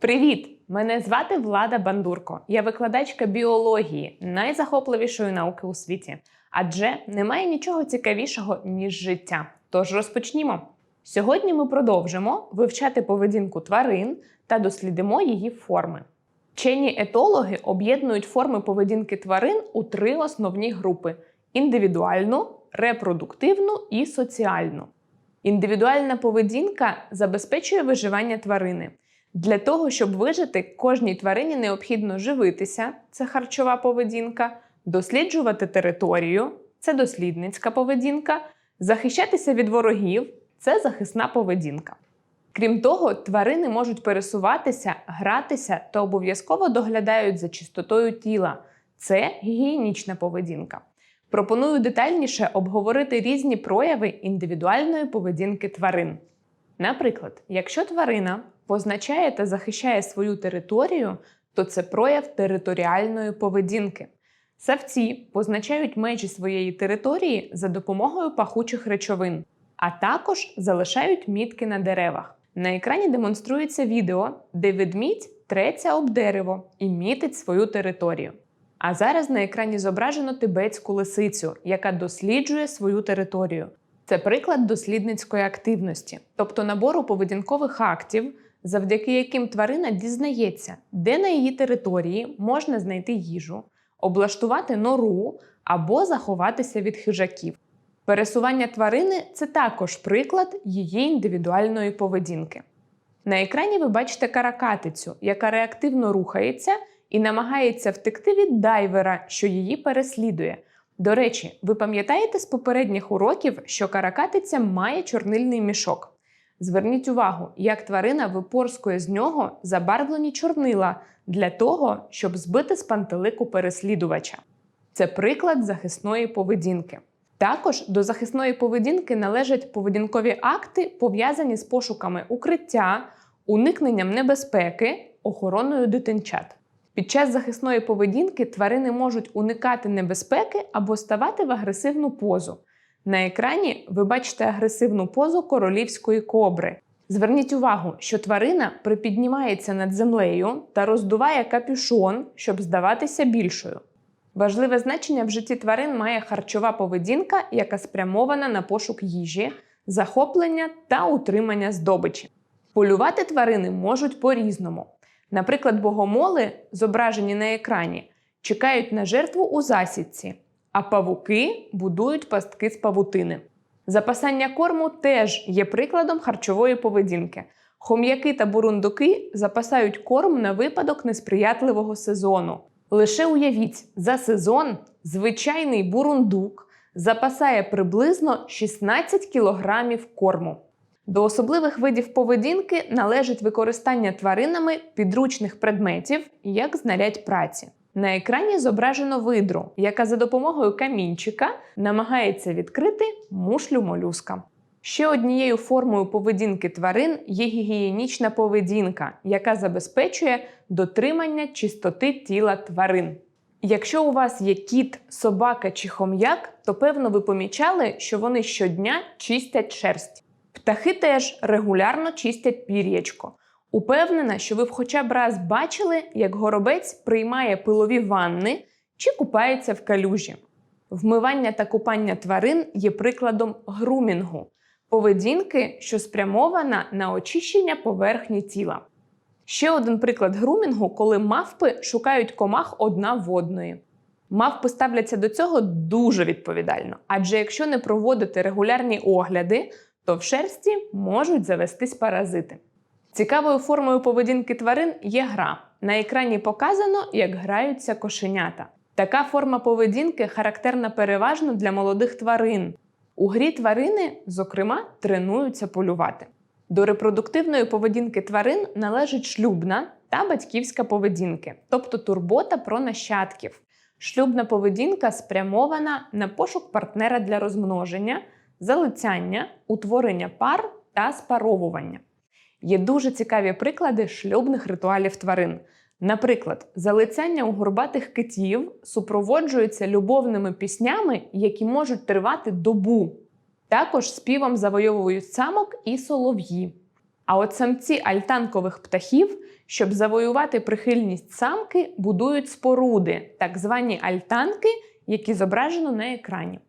Привіт! Мене звати Влада Бандурко. Я викладачка біології, найзахопливішої науки у світі. Адже немає нічого цікавішого, ніж життя. Тож розпочнімо. Сьогодні ми продовжимо вивчати поведінку тварин та дослідимо її форми. Вчені етологи об'єднують форми поведінки тварин у три основні групи: індивідуальну, репродуктивну і соціальну. Індивідуальна поведінка забезпечує виживання тварини. Для того, щоб вижити, кожній тварині необхідно живитися це харчова поведінка, досліджувати територію це дослідницька поведінка, захищатися від ворогів це захисна поведінка. Крім того, тварини можуть пересуватися, гратися та обов'язково доглядають за чистотою тіла. Це гігієнічна поведінка. Пропоную детальніше обговорити різні прояви індивідуальної поведінки тварин. Наприклад, якщо тварина позначає та захищає свою територію, то це прояв територіальної поведінки. Савці позначають межі своєї території за допомогою пахучих речовин, а також залишають мітки на деревах. На екрані демонструється відео, де ведмідь треться об дерево і мітить свою територію. А зараз на екрані зображено тибетську лисицю, яка досліджує свою територію. Це приклад дослідницької активності, тобто набору поведінкових актів, завдяки яким тварина дізнається, де на її території можна знайти їжу, облаштувати нору або заховатися від хижаків. Пересування тварини це також приклад її індивідуальної поведінки. На екрані ви бачите каракатицю, яка реактивно рухається і намагається втекти від дайвера, що її переслідує. До речі, ви пам'ятаєте з попередніх уроків, що каракатиця має чорнильний мішок. Зверніть увагу, як тварина випорскує з нього забарвлені чорнила для того, щоб збити з пантелику переслідувача. Це приклад захисної поведінки. Також до захисної поведінки належать поведінкові акти, пов'язані з пошуками укриття, уникненням небезпеки, охороною дитинчат. Під час захисної поведінки тварини можуть уникати небезпеки або ставати в агресивну позу. На екрані ви бачите агресивну позу королівської кобри. Зверніть увагу, що тварина припіднімається над землею та роздуває капюшон, щоб здаватися більшою. Важливе значення в житті тварин має харчова поведінка, яка спрямована на пошук їжі, захоплення та утримання здобичі. Полювати тварини можуть по-різному. Наприклад, богомоли, зображені на екрані, чекають на жертву у засідці, а павуки будують пастки з павутини. Запасання корму теж є прикладом харчової поведінки. Хом'яки та бурундуки запасають корм на випадок несприятливого сезону. Лише уявіть, за сезон звичайний бурундук запасає приблизно 16 кілограмів корму. До особливих видів поведінки належить використання тваринами підручних предметів як знарядь праці. На екрані зображено видру, яка за допомогою камінчика намагається відкрити мушлю молюска. Ще однією формою поведінки тварин є гігієнічна поведінка, яка забезпечує дотримання чистоти тіла тварин. Якщо у вас є кіт, собака чи хом'як, то певно ви помічали, що вони щодня чистять шерсть. Птахи теж регулярно чистять пір'ячко. Упевнена, що ви хоча б раз бачили, як горобець приймає пилові ванни чи купається в калюжі. Вмивання та купання тварин є прикладом грумінгу поведінки, що спрямована на очищення поверхні тіла. Ще один приклад грумінгу, коли мавпи шукають комах одна в одної. Мавпи ставляться до цього дуже відповідально, адже якщо не проводити регулярні огляди, то в шерсті можуть завестись паразити. Цікавою формою поведінки тварин є гра. На екрані показано, як граються кошенята. Така форма поведінки характерна переважно для молодих тварин. У грі тварини, зокрема, тренуються полювати. До репродуктивної поведінки тварин належить шлюбна та батьківська поведінки, тобто турбота про нащадків. Шлюбна поведінка спрямована на пошук партнера для розмноження, залицяння, утворення пар та спаровування. Є дуже цікаві приклади шлюбних ритуалів тварин. Наприклад, залицяння у горбатих китів супроводжується любовними піснями, які можуть тривати добу. Також співом завойовують самок і солов'ї. А от самці альтанкових птахів, щоб завоювати прихильність самки, будують споруди, так звані альтанки, які зображено на екрані.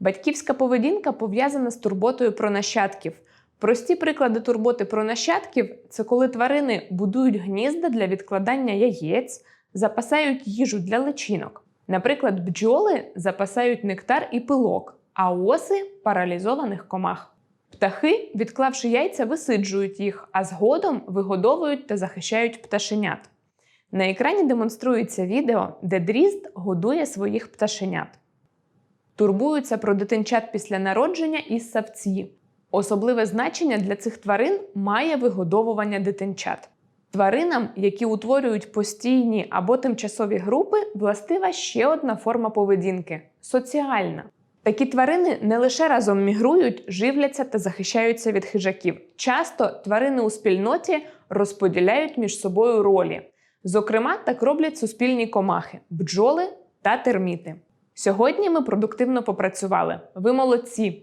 Батьківська поведінка пов'язана з турботою про нащадків. Прості приклади турботи про нащадків це коли тварини будують гнізда для відкладання яєць, запасають їжу для личинок. Наприклад, бджоли запасають нектар і пилок, а оси паралізованих комах. Птахи, відклавши яйця, висиджують їх, а згодом вигодовують та захищають пташенят. На екрані демонструється відео, де дрізд годує своїх пташенят. Турбуються про дитинчат після народження і савці. Особливе значення для цих тварин має вигодовування дитинчат. Тваринам, які утворюють постійні або тимчасові групи, властива ще одна форма поведінки соціальна. Такі тварини не лише разом мігрують, живляться та захищаються від хижаків. Часто тварини у спільноті розподіляють між собою ролі. Зокрема, так роблять суспільні комахи бджоли та терміти. Сьогодні ми продуктивно попрацювали. Ви молодці!